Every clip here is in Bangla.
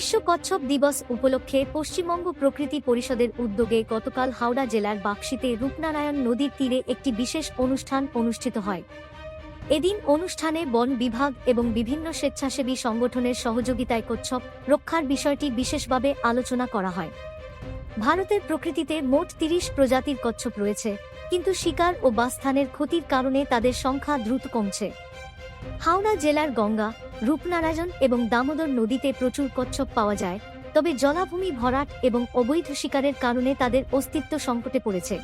বিশ্ব কচ্ছপ দিবস উপলক্ষে পশ্চিমবঙ্গ প্রকৃতি পরিষদের উদ্যোগে গতকাল হাওড়া জেলার বাক্সিতে রূপনারায়ণ নদীর তীরে একটি বিশেষ অনুষ্ঠান অনুষ্ঠিত হয়। এদিন অনুষ্ঠানে বন বিভাগ এবং বিভিন্ন স্বেচ্ছাসেবী সংগঠনের সহযোগিতায় কচ্ছপ রক্ষার বিষয়টি বিশেষভাবে আলোচনা করা হয়। ভারতের প্রকৃতিতে মোট তিরিশ প্রজাতির কচ্ছপ রয়েছে, কিন্তু শিকার ও বাসস্থানের ক্ষতির কারণে তাদের সংখ্যা দ্রুত কমছে। হাওড়া জেলার গঙ্গা, রূপনারায়ণ এবং দামোদর নদীতে প্রচুর কচ্ছপ পাওয়া যায়, তবে জলাভূমি ভরাট এবং অবৈধ শিকারের কারণে তাদের অস্তিত্ব সংকটে পড়েছে।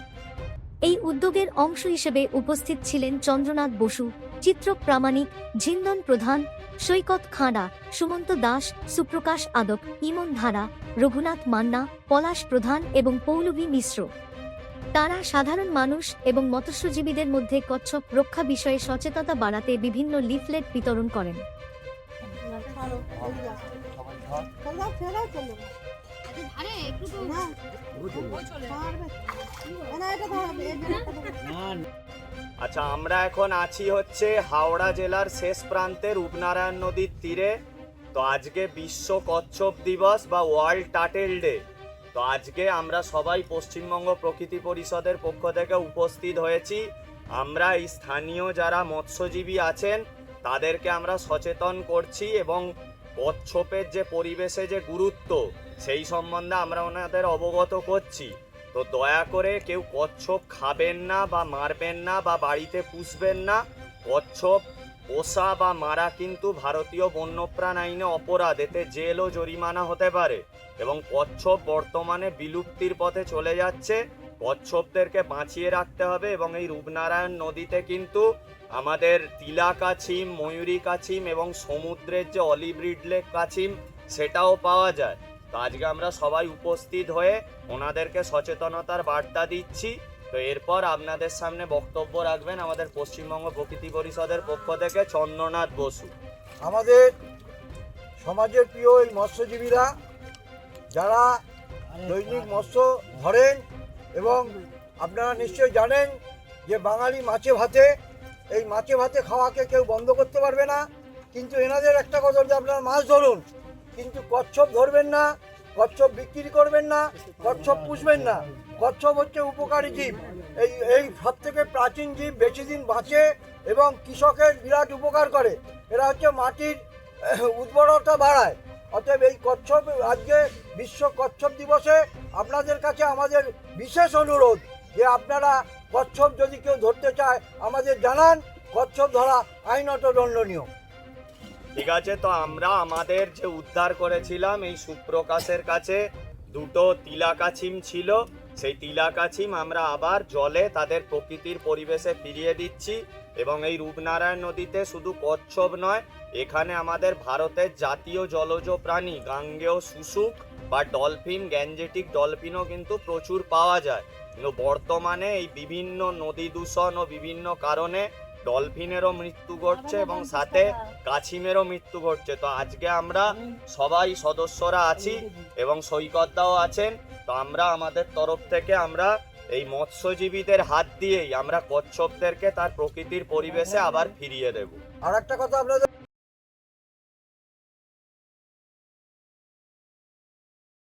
এই উদ্যোগের অংশ হিসেবে উপস্থিত ছিলেন চন্দ্রনাথ বসু চিত্রক প্রামাণিক ঝিন্দন প্রধান, সৈকত খাঁড়া, সুমন্ত দাস, সুপ্রকাশ আদক, ইমন ধারা, রঘুনাথ মান্না, পলাশ প্রধান এবং পৌলভী মিশ্র। তারা সাধারণ মানুষ এবং মৎস্যজীবীদের মধ্যে কচ্ছপ রক্ষা বিষয়ে সচেতনতা বাড়াতে বিভিন্ন লিফলেট বিতরণ করেন। আচ্ছা আমরা এখন আছি হচ্ছে হাওড়া জেলার শেষ প্রান্তে রূপনারায়ণ নদীর তীরে। তো আজকে বিশ্ব কচ্ছপ দিবস বা ওয়ার্ল্ড টাটেল ডে। তো আজকে আমরা সবাই পশ্চিমবঙ্গ প্রকৃতি পরিষদের পক্ষ থেকে উপস্থিত হয়েছি। আমরা এই স্থানীয় যারা মৎস্যজীবী আছেন, তাদেরকে আমরা সচেতন করছি এবং কচ্ছপের যে পরিবেশে যে গুরুত্ব, সেই সম্বন্ধে আমরা ওনাদের অবগত করছি। তো দয়া করে কেউ কচ্ছপ খাবেন না বা মারবেন না বা বাড়িতে পুষবেন না। কচ্ছপ পোষা বা মারা কিন্তু ভারতীয় বন্যপ্রাণ আইনে অপরাধ এতে জেল ও জরিমানা হতে পারে এবং কচ্ছপ বর্তমানে বিলুপ্তির পথে চলে যাচ্ছে। কচ্ছপদেরকে বাঁচিয়ে রাখতে হবে এবং এই রূপনারায়ণ নদীতে কিন্তু আমাদের তিলা কাছিম, ময়ূরী কাছিম এবং সমুদ্রের যে অলিভ রিডলে কাছিম, সেটাও পাওয়া যায়। তো আজকে আমরা সবাই উপস্থিত হয়ে ওনাদেরকে সচেতনতার বার্তা দিচ্ছি। তো এরপর আপনাদের সামনে বক্তব্য রাখবেন আমাদের পশ্চিমবঙ্গ প্রকৃতি পরিষদের পক্ষ থেকে চন্দ্রনাথ বসু। আমাদের সমাজের প্রিয় এই মৎস্যজীবীরা, যারা দৈনিক মৎস্য ধরেন এবং আপনারা নিশ্চয়ই জানেন যে বাঙালি মাছে ভাতে, এই মাছে ভাতে খাওয়াকে কেউ বন্ধ করতে পারবে না। কিন্তু এনাদের একটা কথা যে আপনারা মাছ ধরুন, কিন্তু কচ্ছপ ধরবেন না কচ্ছপ বিক্রি করবেন না, কচ্ছপ পুষবেন না। কচ্ছপ হচ্ছে উপকারী জীব। এই এই সব থেকে প্রাচীন জীব বেশি দিন বাঁচে এবং কৃষকের বিরাট উপকার করে। এরা হচ্ছে মাটির উর্বরতা বাড়ায়। অতএব এই কচ্ছপ, আজকে বিশ্ব কচ্ছপ দিবসে আপনাদের কাছে আমাদের বিশেষ অনুরোধ যে আপনারা কচ্ছপ যদি কেউ ধরতে চায়, আমাদের জানান। কচ্ছপ ধরা আইনত দণ্ডনীয়। ঠিক আছে, তো আমরা আমাদের যে উদ্ধার করেছিলাম এই সুপ্রকাশের কাছে, দুটো তিলা কাছিম ছিল। সেই তিলা কাছিম আমরা আবার জলে তাদের প্রকৃতির পরিবেশে ফিরিয়ে দিচ্ছি এবং এই রূপনারায়ণ নদীতে শুধু কচ্ছপ নয়, এখানে আমাদের ভারতের জাতীয় জলজ প্রাণী গাঙ্গেয় শুশুক বা ডলফিন গ্যাঞ্জেটিক ডলফিনও কিন্তু প্রচুর পাওয়া যায়। কিন্তু বর্তমানে এই বিভিন্ন নদী দূষণ ও বিভিন্ন কারণে ডলফিনেরও মৃত্যু ঘটছে এবং সাথে কাছিমেরও মৃত্যু ঘটছে। তো আজকে আমরা সবাই সদস্যরা আছি এবং সৈকতদাও আছেন। তো আমরা আমাদের তরফ থেকে আমরা এই মৎস্যজীবীদের হাত দিয়েই আমরা কচ্ছপদেরকে তার প্রকৃতির পরিবেশে আবার ফিরিয়ে দেব। আর একটা কথা আপনাদের